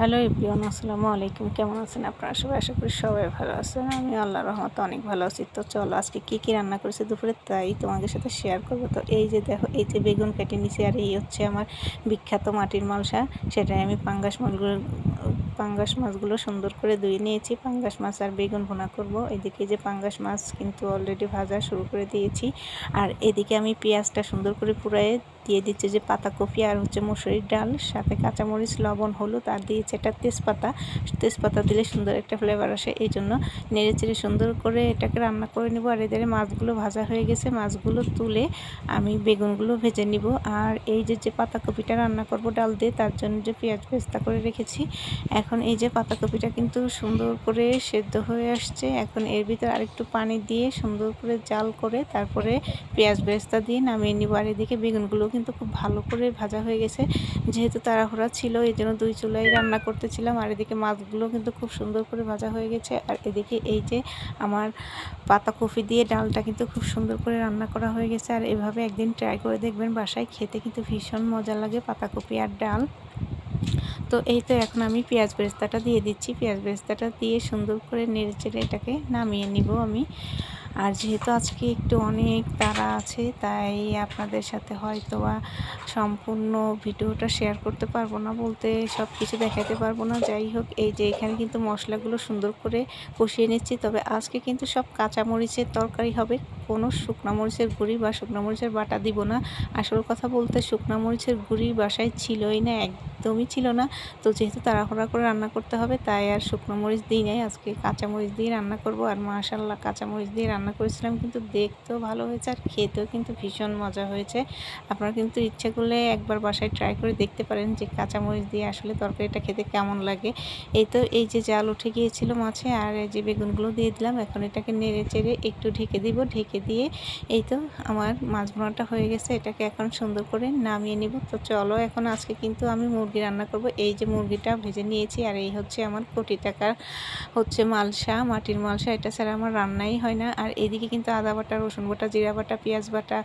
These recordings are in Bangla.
হ্যালো ইব্রিয়ান আসসালামু আলাইকুম। কেমন আছেন আপনারা? সবাই আশা করি সবাই ভালো আছেন। আমি আল্লাহ রহমতে অনেক ভালো আছি। তো চলো আজকে কী কী রান্না করেছি দুপুরে তাই তোমাদের সাথে শেয়ার করব। তো এই যে দেখো, এই যে বেগুন কেটে নিছি আর এই হচ্ছে আমার বিখ্যাত মাটির মালসা। সেটাই আমি পাঙ্গাস মাছগুলো পাঙ্গাস মাছগুলো সুন্দর করে ধুয়ে নিয়েছি। পাঙ্গাস মাছ আর বেগুন ভুনা করব। এদিকে যে পাঙ্গাস মাছ কিন্তু অলরেডি ভাজা শুরু করে দিয়েছি। আর এদিকে আমি পেঁয়াজটা সুন্দর করে পুরাই দিয়ে দিচ্ছে যে পাতাকপি আর হচ্ছে মসুরির ডাল, সাথে কাঁচামরিচ, লবণ, হলুদ, আর দিয়েছে এটা তেজপাতা। তেজপাতা দিলে সুন্দর একটা ফ্লেভার আসে, এই জন্য নেড়ে চেড়ে সুন্দর করে এটাকে রান্না করে নিব। আর এদের মাছগুলো ভাজা হয়ে গেছে, মাছগুলো তুলে আমি বেগুনগুলো ভেজে নিব। আর এই যে যে পাতাকপিটা রান্না করব ডাল দিয়ে, তার জন্য যে পেঁয়াজ পেস্তা করে রেখেছি, এখন এই যে পাতাকপিটা কিন্তু সুন্দর করে সেদ্ধ হয়ে আসছে। এখন এর ভিতরে আরেকটু পানি দিয়ে সুন্দর করে জাল করে তারপরে পেঁয়াজ বেস্তা দিয়ে নামিয়ে নিব। আর এদিকে বেগুনগুলো কিন্তু খুব ভালো করে ভাজা হয়ে গেছে। যেহেতু তাড়াহুড়া ছিল, এই জন্য দুই চুলাই রান্না করতেছিলাম। আর এদিকে মাছগুলো কিন্তু খুব সুন্দর করে ভাজা হয়ে গেছে। আর এদিকে এই যে আমার পাতাকপি দিয়ে ডালটা কিন্তু খুব সুন্দর করে রান্না করা হয়ে গেছে। আর এভাবে একদিন ট্রাই করে দেখবেন বাসায়। খেতে কিন্তু ভীষণ মজা লাগে পাতাকপি আর ডাল। তো এই তো এখন আমি পেঁয়াজ বেরেস্তাটা দিয়ে দিচ্ছি। পেঁয়াজ বেরেস্তাটা দিয়ে সুন্দর করে নেড়ে চেড়ে এটাকে নামিয়ে নিব আমি। আর যেহেতু আজকে একটু অনেক তারা আছে, তাই আপনাদের সাথে হয়তো বা সম্পূর্ণ ভিডিওটা শেয়ার করতে পারব না বলতে সব কিছু দেখাতে পারব না। যাই হোক, এই যে এখানে কিন্তু মশলাগুলো সুন্দর করে কষিয়ে নিচ্ছি। তবে আজকে কিন্তু সব কাঁচামরিচের তরকারি হবে। কোনো শুকনা মরিচের গুঁড়ি বা শুকনা মরিচের বাটা দিব না। আসল কথা বলতে শুকনা মরিচের গুঁড়ি বাসায় ছিলই না, একদমই ছিল না। তো যেহেতু তাড়াহুড়া করে রান্না করতে হবে, তাই আর শুকনো মরিচ দিই নাই। আজকে কাঁচামরিচ দিয়ে রান্না করব আর মাশাল্লাহ কাঁচামরিচ দিয়ে রান্না করেছিলাম, কিন্তু দেখতেও ভালো হয়েছে আর খেতেও কিন্তু ভীষণ মজা হয়েছে। আপনারা কিন্তু ইচ্ছে করলে একবার বাসায় ট্রাই করে দেখতে পারেন যে কাঁচামরিচ দিয়ে আসলে তরকারিটা খেতে কেমন লাগে। এই তো, এই যে জাল উঠে গিয়েছিল মাছে, আর এই যে বেগুনগুলো দিয়ে দিলাম, এখন এটাকে নেড়ে চেড়ে একটু ঢেকে দিব। ঢেকে দিয়ে এই তো আমার মাছ ভোনাটা হয়ে গেছে, এটাকে এখন সুন্দর করে নামিয়ে নিব। তো চলো এখন আজকে কিন্তু আমি মুরগি রান্না করব। এই যে মুরগিটা ভেজে নিয়েছি, আর এই হচ্ছে আমার কোটি টাকার হচ্ছে মালসা, মাটির মালসা। এটা ছাড়া আমার রান্নাই হয় না। আর এদিকে কিন্তু আদা বাটা, রসুন বাটা, জিরা বাটা, পেঁয়াজ বাটা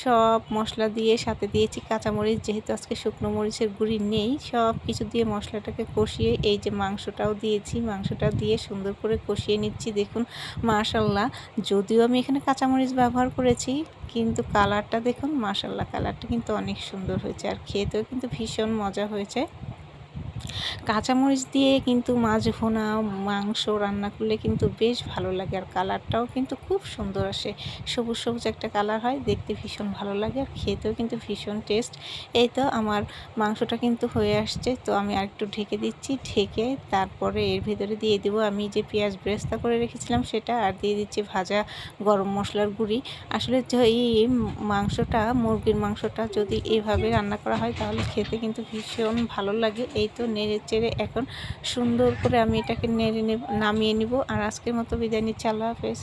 সব মশলা দিয়ে সাথে দিয়েছি। কাঁচামরিচ যেহেতু আজকে শুকনো মরিচের গুঁড়ি নেই, সব কিছু দিয়ে মশলাটাকে কষিয়ে এই যে মাংসটাও দিয়েছি। মাংসটা দিয়ে সুন্দর করে কষিয়ে নিচ্ছি। দেখুন, মাশাল্লাহ, যদিও আমি এখানে কাঁচামরিচ ব্যবহার করেছি, কিন্তু কালারটা দেখুন মাশাল্লাহ কালারটা কিন্তু অনেক সুন্দর হয়েছে। আর খেতেও কিন্তু ভীষণ মজা হয়েছে। কাঁচামরিচ দিয়ে কিন্তু মাছ ভোনা, মাংস রান্না করলে কিন্তু বেশ ভালো লাগে। আর কালারটাও কিন্তু খুব সুন্দর আসে। সবুজ সবুজ একটা কালার হয়, দেখতে ভীষণ ভালো লাগে আর খেতেও কিন্তু ভীষণ টেস্ট। এই তো আমার মাংসটা কিন্তু হয়ে আসছে, তো আমি আরেকটু ঢেকে দিচ্ছি। ঢেকে তারপরে এর ভিতরে দিয়ে দেব আমি যে পেঁয়াজ ব্রেস্তা করে রেখেছিলাম সেটা, আর দিয়ে দিচ্ছি ভাজা গরম মশলার গুঁড়ি। আসলে এই মাংসটা, মুরগির মাংসটা যদি এভাবে রান্না করা হয় তাহলে খেতে কিন্তু ভীষণ ভালো লাগে। এই তো নেড়ে চেড়ে এখন সুন্দর করে আমি এটাকে নেড়ে নেব, নামিয়ে নিব। আর আজকের মতো বিদায় নিচ্ছি, আল্লাহ হাফেজ।